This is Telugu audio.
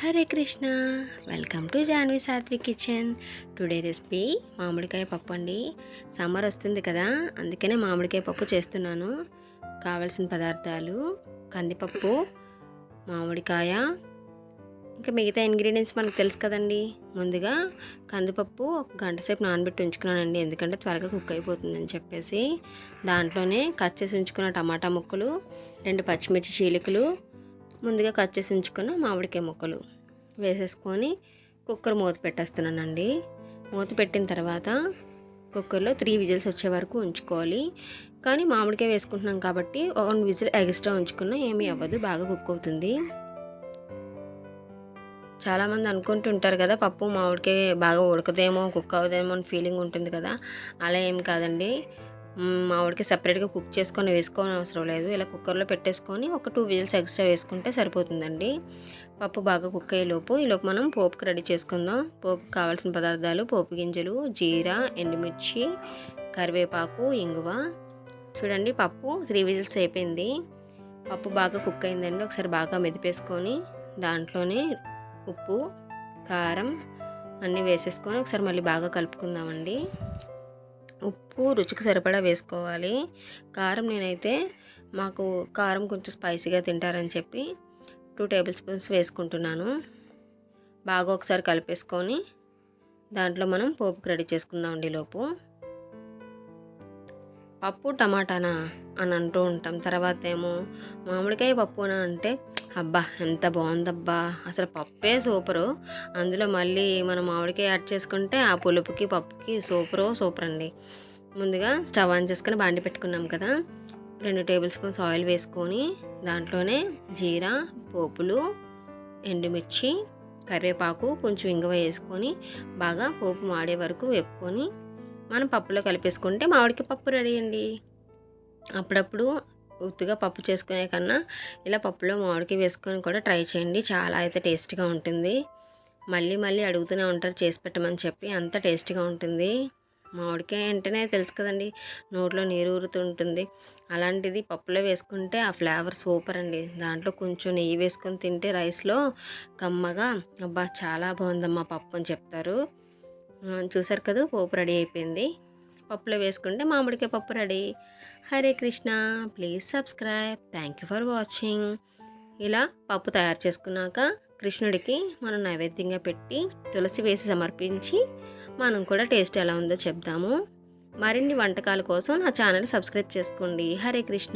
Hare Krishna. Welcome to Janvi Satvik kitchen today recipe మామిడికాయ పప్పు అండి. సమ్మర్ వస్తుంది కదా అందుకనే మామిడికాయ పప్పు చేస్తున్నాను. కావలసిన పదార్థాలు కందిపప్పు మామిడికాయ ఇంకా మిగతా ఇంగ్రీడియంట్స్ మనకు తెలుసు కదండి. ముందుగా కందిపప్పు ఒక గంట సేపు నానబెట్టి ఉంచుకున్నానండి. ఎందుకంటే త్వరగా కుక్ అయిపోతుందని చెప్పేసి దాంట్లోనే కట్ చేసి ఉంచుకున్న టమాటా ముక్కలు రెండు పచ్చిమిర్చి చీలికలు ముందుగా కట్ చేసి ఉంచుకున్న మామిడికాయ ముక్కలు వేసేసుకొని కుక్కర్ మూత పెట్టేస్తున్నానండి. మూత పెట్టిన తర్వాత కుక్కర్లో త్రీ విజిల్స్ వచ్చే వరకు ఉంచుకోవాలి. కానీ మామిడికాయ వేసుకుంటున్నాం కాబట్టి ఒక విజిల్ ఎక్స్ట్రా ఉంచుకున్నా ఏమీ అవ్వదు బాగా కుక్ అవుతుంది. చాలామంది అనుకుంటుంటారు కదా పప్పు మామిడికాయ బాగా ఉడకదేమో కుక్ అవ్వదేమో అని ఫీలింగ్ ఉంటుంది కదా అలా ఏం కాదండి. మ్, మామిడికాయ సపరేట్గా కుక్ చేసుకొని వేసుకోని అవసరం లేదు. ఇలా కుక్కర్లో పెట్టేసుకొని ఒక టూ విజిల్స్ ఎక్స్ట్రా వేసుకుంటే సరిపోతుందండి. పప్పు బాగా కుక్ అయ్యేలోపు ఈలోపు మనం పోపుకి రెడీ చేసుకుందాం. పోపుకి కావాల్సిన పదార్థాలు పోపు గింజలు జీరా ఎండుమిర్చి కరివేపాకు ఇంగువ. చూడండి పప్పు త్రీ విజిల్స్ అయిపోయింది. పప్పు బాగా కుక్ అయిందండి. ఒకసారి బాగా మెదిపేసుకొని దాంట్లోనే ఉప్పు కారం అన్నీ వేసేసుకొని ఒకసారి మళ్ళీ బాగా కలుపుకుందామండి. ఉప్పు రుచికి సరిపడా వేసుకోవాలి. కారం నేనైతే మాకు కారం కొంచెం స్పైసీగా తింటారని చెప్పి టూ టేబుల్ స్పూన్స్ వేసుకుంటున్నాను. బాగా ఒకసారి కలిపేసుకొని దాంట్లో మనం పోపుకి రెడీ చేసుకుందామండి లోపు. పప్పు టమాటానా అని అంటూ ఉంటాం. తర్వాత ఏమో మామిడికాయ పప్పునా అంటే అబ్బా ఎంత బాగుందబ్బా. అసలు పప్పే సూపరు. అందులో మళ్ళీ మనం మామిడికాయ యాడ్ చేసుకుంటే ఆ పులుపుకి పప్పుకి సూపరు సూపర్ అండి ముందుగా స్టవ్ ఆన్ చేసుకొని బాండి పెట్టుకున్నాం కదా. రెండు టేబుల్ స్పూన్స్ ఆయిల్ వేసుకొని దాంట్లోనే జీరా పోపులు ఎండుమిర్చి కరివేపాకు కొంచెం ఇంగువ వేసుకొని బాగా పోపు మాడే వరకు వేపుకొని మనం పప్పులో కలిపేసుకుంటే మామిడికి పప్పు రెడీ అండి. అప్పుడప్పుడు ఉత్తుగా పప్పు చేసుకునే కన్నా ఇలా పప్పులో మామిడికి వేసుకొని కూడా ట్రై చేయండి. చాలా అయితే టేస్టీగా ఉంటుంది. మళ్ళీ మళ్ళీ అడుగుతూనే ఉంటారు చేసి పెట్టమని చెప్పి అంత టేస్టీగా ఉంటుంది. మామిడికాయ అంటేనే తెలుసు కదండి నోట్లో నీరు ఊరుతుంటుంది. అలాంటిది పప్పులో వేసుకుంటే ఆ ఫ్లేవర్ సూపర్ అండి. దాంట్లో కొంచెం నెయ్యి వేసుకొని తింటే రైస్లో కమ్మగా అబ్బా చాలా బాగుందమ్మా పప్పు అని చెప్తారు. చూసారు కదా పోపు రెడీ అయిపోయింది. పప్పులో వేసుకుంటే మామిడికాయ పప్పు ready. Hare Krishna please subscribe. Thank you for watching. ఇలా పప్పు తయారు చేసుకున్నాక కృష్ణుడికి మనం నైవేద్యంగా పెట్టి తులసి వేసి సమర్పించి మనం కూడా టేస్ట్ ఎలా ఉందో చెప్దాము. మరిన్ని వంటకాల కోసం నా ఛానల్ సబ్స్క్రైబ్ చేసుకోండి. హరే కృష్ణ.